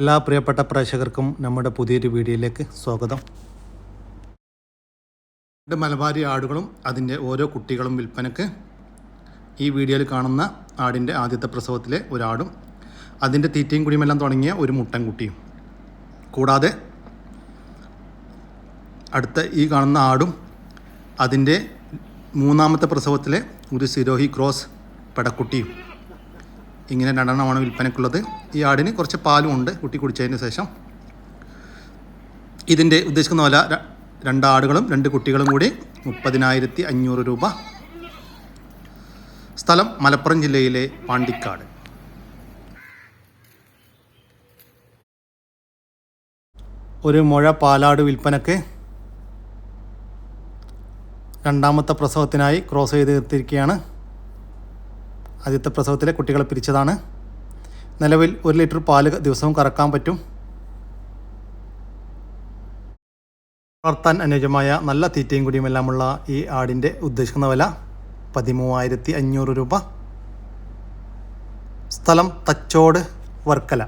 എല്ലാ പ്രിയപ്പെട്ട പ്രേക്ഷകർക്കും നമ്മുടെ പുതിയൊരു വീഡിയോയിലേക്ക് സ്വാഗതം. രണ്ട് മലബാരി ആടുകളും അതിന്റെ ഓരോ കുട്ടികളും വിൽപ്പനക്ക് ഈ വീഡിയോയിൽ കാണുന്ന ആടിന്റെ ആദ്യത്തെ പ്രസവത്തിലെ ഒരാടും അതിന്റെ തീറ്റയും കുടിയുമെല്ലാം തുടങ്ങിയ ഒരു മുട്ടൻകുട്ടിയും. കൂടാതെ അടുത്ത ഈ കാണുന്ന ആടും അതിന്റെ മൂന്നാമത്തെ പ്രസവത്തിലെ ഒരു സിരോഹി ക്രോസ് പെടക്കുട്ടിയും. ഇങ്ങനെ രണ്ടെണ്ണമാണ് വിൽപ്പനക്കുള്ളത് ഈ ആടിന് കുറച്ച് പാലും ഉണ്ട് കുട്ടി കുടിച്ചതിന് ശേഷം. ഇതിന്റെ ഉദ്ദേശിക്കുന്ന വില രണ്ട് ആടുകളും രണ്ട് കുട്ടികളും കൂടി മുപ്പതിനായിരത്തി അഞ്ഞൂറ് രൂപ. സ്ഥലം മലപ്പുറം ജില്ലയിലെ പാണ്ടിക്കാട്. ഒരു മുഴ പാലാട് വിൽപ്പനക്ക് രണ്ടാമത്തെ പ്രസവത്തിനായി ക്രോസ് ചെയ്ത് നിർത്തിയിരിക്കുകയാണ്. ആദ്യത്തെ പ്രസവത്തിലെ കുട്ടികളെ പിരിച്ചതാണ്. നിലവിൽ ഒരു ലിറ്റർ പാൽ ദിവസവും കറക്കാൻ പറ്റും. വളർത്താൻ അനുയോജ്യമായ നല്ല തീറ്റയും കുടിയുമെല്ലാമുള്ള ഈ ആടിന്റെ ഉദ്ദേശിക്കുന്ന വില പതിമൂവായിരത്തി അഞ്ഞൂറ് രൂപ. സ്ഥലം തച്ചോട് വർക്കല.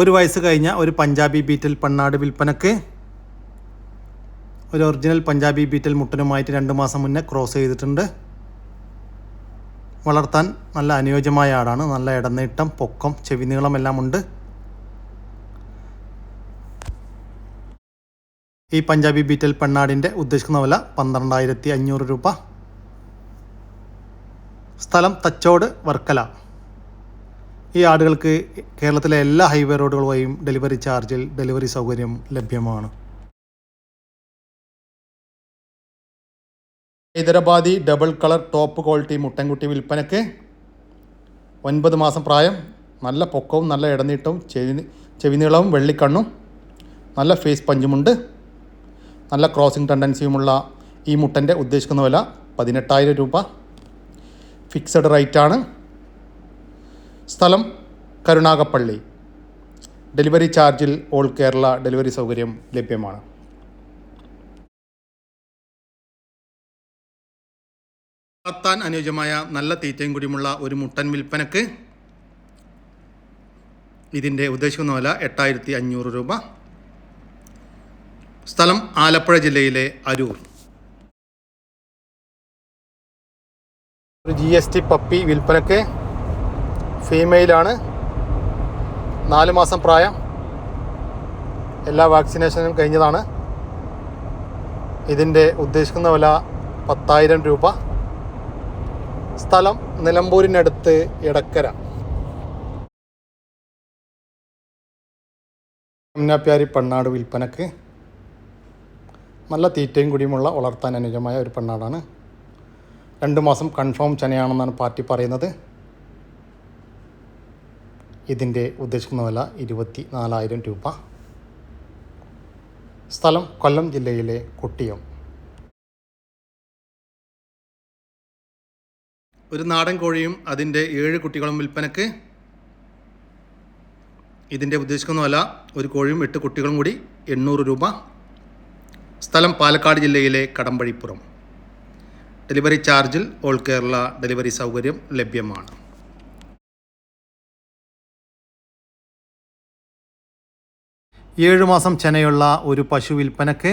ഒരു വയസ്സ് കഴിഞ്ഞ ഒരു പഞ്ചാബി ബീറ്റിൽ പണ്ണാട് വിൽപ്പനക്ക് ഒരു ഒറിജിനൽ പഞ്ചാബി ബീറ്റൽ മുട്ടനുമായിട്ട് രണ്ട് മാസം മുന്നേ ക്രോസ് ചെയ്തിട്ടുണ്ട്. വളർത്താൻ നല്ല അനുയോജ്യമായ ആടാണ്. നല്ല ഇടനീട്ടം പൊക്കം ചെവിനീളം എല്ലാം ഉണ്ട്. ഈ പഞ്ചാബി ബീറ്റൽ പെണ്ണാടിന്റെ ഉദ്ദേശിക്കുന്ന വില പന്ത്രണ്ടായിരത്തി അഞ്ഞൂറ് രൂപ. സ്ഥലം തച്ചോട് വർക്കല. ഈ ആടുകൾക്ക് കേരളത്തിലെ എല്ലാ ഹൈവേ റോഡുകൾ വഴിയും ഡെലിവറി ചാർജിൽ ഡെലിവറി സൗകര്യം ലഭ്യമാണ്. Hyderabadi double colour top quality മുട്ടൻകുട്ടി വിൽപ്പനയ്ക്ക് ഒൻപത് മാസം പ്രായം നല്ല പൊക്കവും നല്ല ഇടനീട്ടവും ചെവി ചെവിനീളവും വെള്ളിക്കണ്ണും നല്ല ഫേസ് പഞ്ചുമുണ്ട് നല്ല ക്രോസിംഗ് ടെൻഡൻസിയുമുള്ള ഈ മുട്ടന്റെ ഉദ്ദേശിക്കുന്ന വില പതിനെട്ടായിരം രൂപ. ഫിക്സഡ് റേറ്റാണ്. സ്ഥലം കരുണാകപ്പള്ളി ഡെലിവറി ചാർജിൽ ഓൾ കേരള ഡെലിവറി സൗകര്യം ലഭ്യമാണ്. വളർത്താൻ അനുയോജ്യമായ നല്ല തീറ്റയും കൂടിയുമുള്ള ഒരു മുട്ടൻ വിൽപ്പനക്ക് ഇതിന്റെ ഉദ്ദേശിക്കുന്ന വില എട്ടായിരത്തി അഞ്ഞൂറ് രൂപ. സ്ഥലം ആലപ്പുഴ ജില്ലയിലെ Aroor. G S T puppy വിൽപ്പനക്ക് ഫീമെയിലാണ്. നാല് മാസം പ്രായം. എല്ലാ വാക്സിനേഷനും കഴിഞ്ഞതാണ്. ഇതിന്റെ ഉദ്ദേശിക്കുന്ന വില പത്തായിരം രൂപ. സ്ഥലം നിലമ്പൂരിനടുത്ത് ഇടക്കര അമ്നാപ്യാരി പെണ്ണാട് വിൽപ്പനക്ക് നല്ല തീറ്റയും കുടിയുമുള്ള വളർത്താൻ അനുജമായ ഒരു പെണ്ണാടാണ്. രണ്ട് മാസം കൺഫേം ചനയാണെന്നാണ് പാർട്ടി പറയുന്നത്. ഇതിന്റെ ഉദ്ദേശിക്കുന്ന വില ഇരുപത്തി നാലായിരം രൂപ. സ്ഥലം കൊല്ലം ജില്ലയിലെ കുട്ടിയം. ഒരു നാടൻ കോഴിയും അതിന്റെ ഏഴ് കുട്ടികളും വിൽപ്പനക്ക് ഇതിന്റെ ഉദ്ദേശിക്കുന്നതല്ല ഒരു കോഴിയും എട്ട് കുട്ടികളും കൂടി എണ്ണൂറ് രൂപ. സ്ഥലം പാലക്കാട് ജില്ലയിലെ കടമ്പഴിപ്പുറം. ഡെലിവറി ചാർജിൽ ഓൾ കേരള ഡെലിവറി സൗകര്യം ലഭ്യമാണ്. ഏഴ് മാസം ചെനയുള്ള ഒരു പശു വിൽപ്പനക്ക്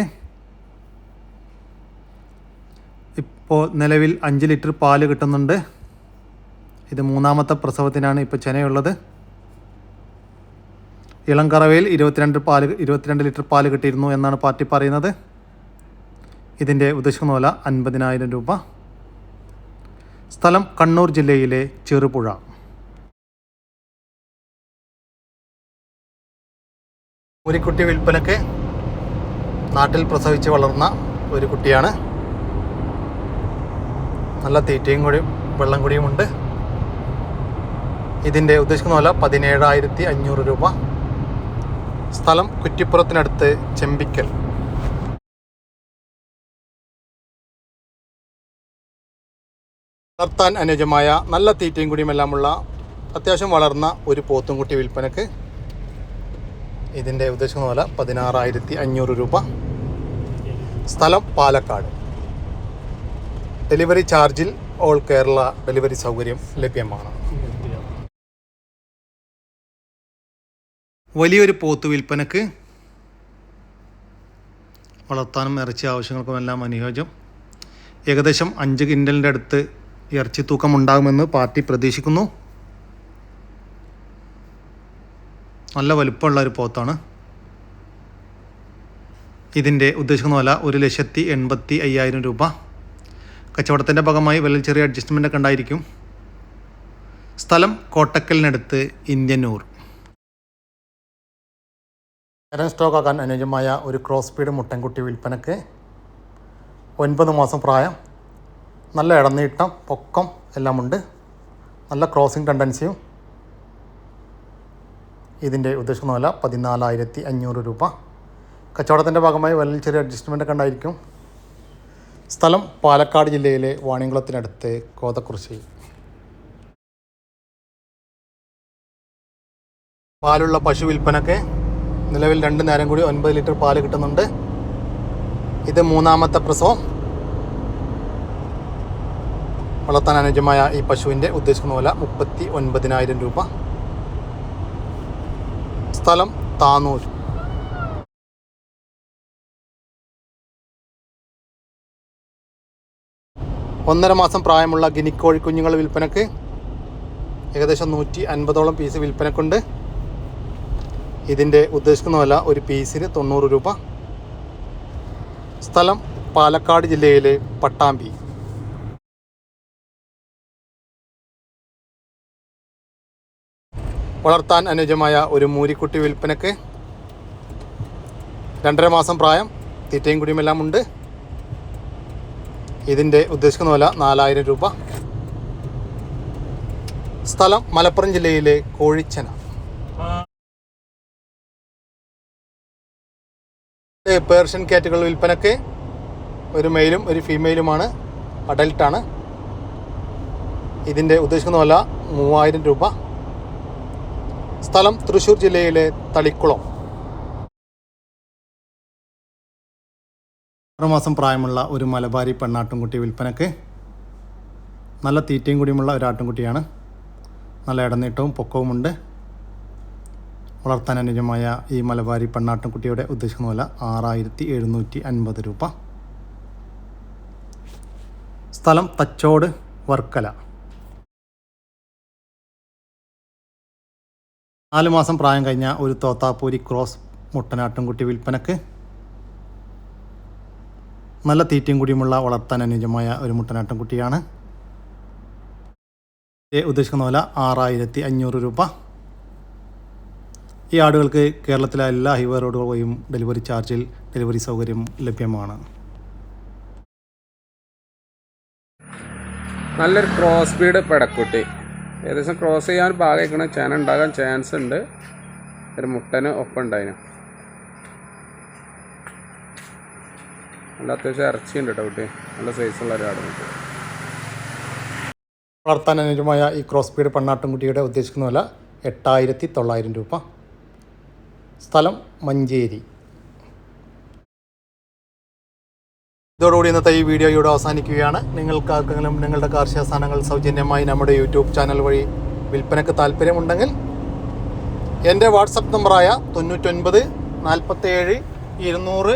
ഇപ്പോൾ നിലവിൽ അഞ്ച് ലിറ്റർ പാൽ കിട്ടുന്നുണ്ട്. ഇത് മൂന്നാമത്തെ പ്രസവത്തിനാണ് ഇപ്പോൾ ചെനയുള്ളത്. ഇളം കറവയിൽ ഇരുപത്തിരണ്ട് പാൽ ഇരുപത്തിരണ്ട് ലിറ്റർ പാൽ കിട്ടിയിരുന്നു എന്നാണ് പാർട്ടി പറയുന്നത്. ഇതിന്റെ ഉദ്ദേശിക്കുന്ന വില അൻപതിനായിരം രൂപ. സ്ഥലം കണ്ണൂർ ജില്ലയിലെ ചെറുപുഴ. ഒരു കുട്ടി വിൽപ്പനക്ക് നാട്ടിൽ പ്രസവിച്ച് വളർന്ന ഒരു കുട്ടിയാണ്. നല്ല തീറ്റയും കൂടിയും വെള്ളം കൂടിയും ഉണ്ട്. ഇതിന്റെ ഉദ്ദേശിക്കുന്ന വില പതിനേഴായിരത്തി അഞ്ഞൂറ് രൂപ. സ്ഥലം കുറ്റിപ്പുറത്തിനടുത്ത് ചെമ്പിക്കൽ. വളർത്താൻ അനുയോജ്യമായ നല്ല തീറ്റയും കൂടിയുമെല്ലാമുള്ള അത്യാവശ്യം വളർന്ന ഒരു പോത്തുംകുട്ടി വിൽപ്പനക്ക് ഇതിന്റെ ഉദ്ദേശിക്കുന്ന വില പതിനാറായിരത്തി അഞ്ഞൂറ് രൂപ. സ്ഥലം പാലക്കാട്. ഡെലിവറി ചാർജിൽ ഓൾ കേരള ഡെലിവറി സൗകര്യം ലഭ്യമാണ്. വലിയൊരു പോത്ത് വിൽപ്പനക്ക് വളർത്താനും ഇറച്ചി ആവശ്യങ്ങൾക്കും എല്ലാം അനുയോജ്യം. ഏകദേശം അഞ്ച് കിൻഡലിന്റെ അടുത്ത് ഇറച്ചി തൂക്കം ഉണ്ടാകുമെന്ന് പാർട്ടി പ്രതീക്ഷിക്കുന്നു. നല്ല വലുപ്പമുള്ള ഒരു പോത്താണ്. ഇതിന്റെ ഉദ്ദേശിക്കുന്ന വില ഒരു ലക്ഷത്തി എൺപത്തി അയ്യായിരം രൂപ. കച്ചവടത്തിന്റെ ഭാഗമായി വലിയ ചെറിയ അഡ്ജസ്റ്റ്മെന്റ് ഒക്കെ ഉണ്ടായിരിക്കും. സ്ഥലം കോട്ടക്കലിനടുത്ത് ഇന്ത്യന്നൂർ കരൻ സ്റ്റോക്ക് ആക്കാൻ അനുയോജ്യമായ ഒരു ക്രോസ് സ്പീഡ് മുട്ടൻകുട്ടി വിൽപ്പനക്ക് ഒൻപത് മാസം പ്രായം നല്ല ഇടനീട്ടം പൊക്കം എല്ലാമുണ്ട്. നല്ല ക്രോസിംഗ് ടെൻഡൻസിയും ഇതിന്റെ ഉദ്ദേശിക്കുന്ന വില പതിനാലായിരത്തി അഞ്ഞൂറ് രൂപ. കച്ചവടത്തിന്റെ ഭാഗമായി വലിയ ചെറിയ അഡ്ജസ്റ്റ്മെന്റ് ഒക്കെ ഉണ്ടായിരിക്കും. സ്ഥലം പാലക്കാട് ജില്ലയിലെ വാണിയംകുളത്തിനടുത്ത് കോതക്കുറിശ്ശി. പാലുള്ള പശു വിൽപ്പനക്ക് നിലവിൽ രണ്ട് നേരം കൂടി ഒൻപത് ലിറ്റർ പാൽ കിട്ടുന്നുണ്ട്. ഇത് മൂന്നാമത്തെ പ്രസവം. വളർത്താൻ അനുയോജ്യമായ ഈ പശുവിന്റെ ഉദ്ദേശിക്കുന്ന വില മുപ്പത്തി ഒൻപതിനായിരം രൂപ. സ്ഥലം താനൂർ. ഒന്നര മാസം പ്രായമുള്ള ഗിനിക്കോഴി കുഞ്ഞുങ്ങൾ വിൽപ്പനക്ക് ഏകദേശം നൂറ്റി അൻപതോളം പീസ് വിൽപ്പനക്കുണ്ട്. ഇതിന്റെ ഉദ്ദേശിക്കുന്ന വില ഒരു പീസിന് തൊണ്ണൂറ് രൂപ. സ്ഥലം പാലക്കാട് ജില്ലയിലെ പട്ടാമ്പി. വളർത്താൻ അനുയോജ്യമായ ഒരു മൂരിക്കുട്ടി വിൽപ്പനക്ക് രണ്ടര മാസം പ്രായം തീറ്റയും കുടിയുമെല്ലാം ഉണ്ട്. ഇതിന്റെ ഉദ്ദേശിക്കുന്ന വില നാലായിരം രൂപ. സ്ഥലം മലപ്പുറം ജില്ലയിലെ കോഴിച്ചന. പേർഷ്യൻ കാറ്റുകൾ വിൽപ്പനക്ക് ഒരു മെയിലും ഒരു ഫീമെയിലുമാണ് അഡൽട്ടാണ്. ഇതിന്റെ ഉദ്ദേശിക്കുന്ന വില മൂവായിരം രൂപ. സ്ഥലം തൃശ്ശൂർ ജില്ലയിലെ തളിക്കുളം. ആറ് മാസം പ്രായമുള്ള ഒരു മലബാരി പെണ്ണാട്ടുംകുട്ടി വിൽപ്പനക്ക്? നല്ല തീറ്റയും കൂടിയുമുള്ള ഒരു ആട്ടുംകുട്ടിയാണ്. നല്ല ഇടനീട്ടവും പൊക്കവുമുണ്ട്. വളർത്താൻ അനുജമായ ഈ മലബാരി പെണ്ണാട്ടുംകുട്ടിയുടെ ഉദ്ദേശിക്കുന്ന വില ആറായിരത്തി എഴുന്നൂറ്റി അൻപത് രൂപ. സ്ഥലം തച്ചോട് വർക്കല. നാല് മാസം പ്രായം കഴിഞ്ഞ ഒരു തോത്താപ്പൂരി ക്രോസ് മുട്ടനാട്ടുംകുട്ടി വിൽപ്പനക്ക് നല്ല തീറ്റയും കൂടിയുമുള്ള വളർത്താൻ അനുയോജ്യമായ ഒരു മുട്ടനാട്ടം കുട്ടിയാണ്. ഉദ്ദേശിക്കുന്ന വില ആറായിരത്തി അഞ്ഞൂറ് രൂപ. ഈ ആടുകൾക്ക് കേരളത്തിലെ എല്ലാ ഹൈവേ റോഡുകൾ വഴിയും ഡെലിവറി ചാർജിൽ ഡെലിവറി സൗകര്യം ലഭ്യമാണ്. നല്ലൊരു ക്രോസ് സ്പീഡ് പെടക്കുട്ടി. ഏകദേശം ക്രോസ് ചെയ്യാൻ ഭാഗം ചേന ഉണ്ടാകാൻ ചാൻസ് ഉണ്ട്. ഒരു മുട്ടന് ഒപ്പം ഉണ്ടായിന് നല്ല അത്യാവശ്യം ഇറച്ചി ഉണ്ട് കേട്ടോ കുട്ടി. നല്ല സൈസുള്ള ഒരു ആടുമുട്ടി വളർത്താൻ അനുജമായ ഈ ക്രോസ് സ്പീഡ് പെണ്ണാട്ടുംകുട്ടിയുടെ ഉദ്ദേശിക്കുന്ന വില എട്ടായിരത്തി തൊള്ളായിരം രൂപ. സ്ഥലം മഞ്ചേരി. ഇതോടുകൂടി ഇന്നത്തെ ഈ വീഡിയോ ഇവിടെ അവസാനിക്കുകയാണ്. നിങ്ങൾക്ക് ആർക്കെങ്കിലും നിങ്ങളുടെ കാർഷിക സാധനങ്ങൾ സൗജന്യമായി നമ്മുടെ യൂട്യൂബ് ചാനൽ വഴി വിൽപ്പനയ്ക്ക് താല്പര്യമുണ്ടെങ്കിൽ എന്റെ വാട്സപ്പ് നമ്പറായ തൊണ്ണൂറ്റൊൻപത് നാൽപ്പത്തേഴ് ഇരുന്നൂറ്